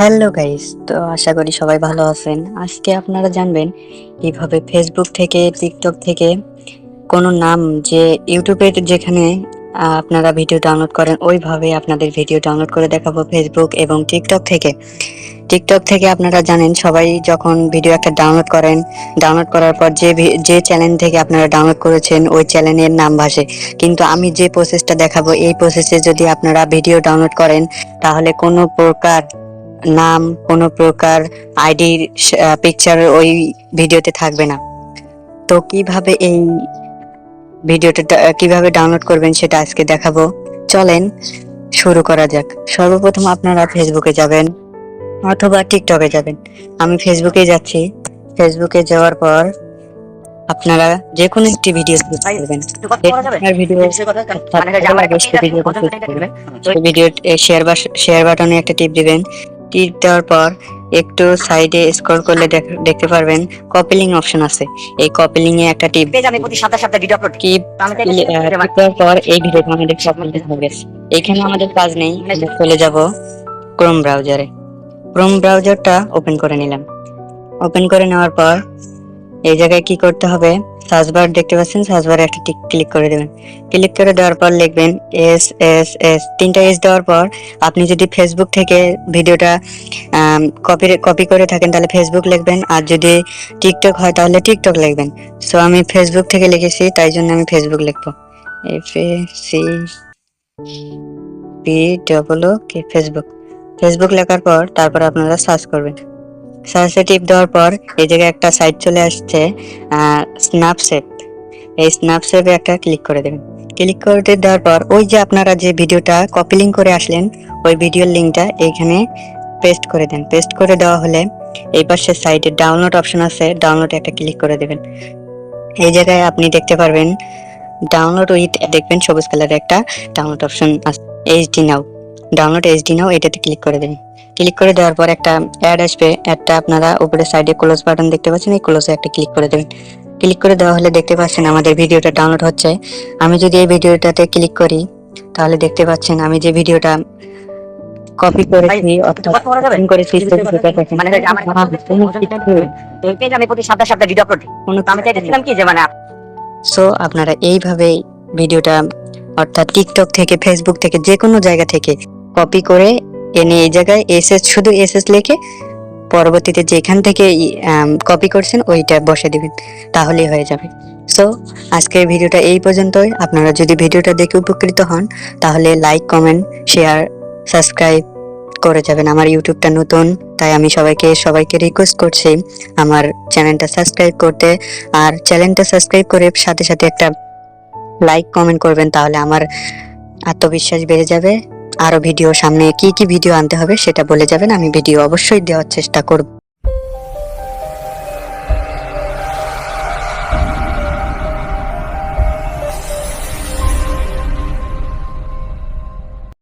Hello guys, তো আশা করি সবাই ভালো আছেন। আজকে আপনারা জানবেন কীভাবে ফেসবুক থেকে টিকটক থেকে কোনো নাম যে ইউটিউবের যেখানে আপনারা ভিডিও ডাউনলোড করেন, ওইভাবে আপনাদের ভিডিও ডাউনলোড করে দেখাবো ফেসবুক এবং টিকটক থেকে। টিকটক থেকে আপনারা জানেন, সবাই যখন ভিডিও একটা ডাউনলোড করেন ডাউনলোড করার পর যে যে চ্যানেল থেকে আপনারা ডাউনলোড করেছেন, ওই চ্যানেলের নাম ভাসে। কিন্তু আমি যে প্রসেসটা দেখাবো, এই প্রসেসে যদি আপনারা ভিডিও ডাউনলোড করেন, তাহলে কোনো প্রকার নাম কোনো প্রকার আইডির পিকচার ওই ভিডিওতে থাকবে না। তো কীভাবে এই ভিডিওটা কীভাবে ডাউনলোড করবেন সেটা আজকে দেখাবো। চলেন শুরু করা যাক। সর্বপ্রথম আপনারা ফেসবুকে যাবেন অথবা টিকটকে যাবেন। আমি ফেসবুকে যাচ্ছি। ফেসবুকে যাওয়ার পর আপনারা যে কোনো একটি ভিডিও আপনার ভিডিও শেয়ার বাটনে একটা টিপ দিবেন। টিপ দেওয়ার পর একটু সাইডে স্ক্রল করলে দেখ- দেখতে পারবেন কপিলিং অপশন আছে। এই কপিলিং এ একটা টিপ পেজ আমি প্রতি সপ্তাহে সপ্তাহে ভিডিও আপলোড টিপ দেওয়ার পর এই ভিডিওটা আমাদের কমপ্লিট হয়ে গেছে। এখানে আমাদের কাজ নেই চলে যাব ক্রোম ব্রাউজারে ক্রোম ব্রাউজারটা ওপেন করে নিলাম। ওপেন করে নেওয়ার পর এই জায়গায় কি করতে হবে? সার্চ বার দেখতে পাচ্ছেন? সার্চ বারে একটা টিক ক্লিক করে দেবেন। ক্লিক করে দেওয়ার পর লিখবেন এস এস এস। তিনটা এস দেওয়ার পর আপনি যদি ফেসবুক থেকে ভিডিওটা কপি কপি করে থাকেন, তাহলে ফেসবুক লিখবেন। আর যদি টিকটক হয়, তাহলে টিকটক লিখবেন। সো আমি ফেসবুক থেকে লিখেছি, তাই জন্য আমি ফেসবুক লিখব। F A C P double K Facebook Facebook লেখার পর তারপর আপনারা সার্চ করবেন। সার্চে টিপ দেওয়ার পর এই জায়গায় একটা সাইট চলে আসছে স্ন্যাপশেপ এই স্ন্যাপশেপে একটা ক্লিক করে দেবেন। ক্লিক করে দেওয়ার পর ওই যে আপনারা যে ভিডিওটা কপি লিঙ্ক করে আসলেন, ওই ভিডিওর লিঙ্কটা এইখানে পেস্ট করে দেন। পেস্ট করে দেওয়া হলে এই পাশে সাইডে ডাউনলোড অপশন আছে ডাউনলোডে একটা ক্লিক করে দেবেন। এই জায়গায় আপনি দেখতে পারবেন ডাউনলোড উইথ দেখবেন সবুজ কালারের একটা ডাউনলোড অপশন আছে। HD now download HD now এটাতে ক্লিক করে দেবেন ক্লিক করে দেওয়ার পর একটা অ্যাড আসবে অ্যাডটা আপনারা উপরে সাইডে ক্লোজ বাটন দেখতে পাচ্ছেন এই ক্লোজে একটা ক্লিক করে দেবেন। ক্লিক করে দেওয়া হলে দেখতে পাচ্ছেন আমাদের ভিডিওটা ডাউনলোড হচ্ছে। আমি যদি এই ভিডিওটাতে ক্লিক করি তাহলে দেখতে পাচ্ছেন আমি যে ভিডিওটা কপি করেছি করেছি। মানে আমার কোনো কিছু- এই পেজ আমি প্রতি সপ্তাহে সপ্তাহে ভিডিও আপলোড কোনো আমি চাইতেছিলাম কি যে মানে সো আপনারা এইভাবে ভিডিওটা অর্থাৎ টিকটক থেকে ফেসবুক থেকে যে কোনো জায়গা থেকে কপি করে এনে এই জায়গায় এসএস শুধু এসএস লিখে পরবর্তীতে যেখান থেকে কপি করছেন, ওইটা বসে দিবেন। তাহলেই হয়ে যাবে। সো আজকের ভিডিওটা এই পর্যন্তই। আপনারা যদি ভিডিওটা দেখে উপকৃত হন, তাহলে লাইক কমেন্ট শেয়ার সাবস্ক্রাইব করে যাবেন। আমার ইউটিউবটা নতুন, তাই আমি সবাইকে সবাইকে রিকোয়েস্ট করছি আমার চ্যানেলটা সাবস্ক্রাইব করতে। আর চ্যানেলটা সাবস্ক্রাইব করে সাথে সাথে একটা লাইক কমেন্ট করবেন, তাহলে আমার আত্মবিশ্বাস বেড়ে যাবে। আরও ভিডিও সামনে কি কি ভিডিও আনতে হবে সেটা বলে যাবেন, আমি ভিডিও অবশ্যই দেওয়ার চেষ্টা করব।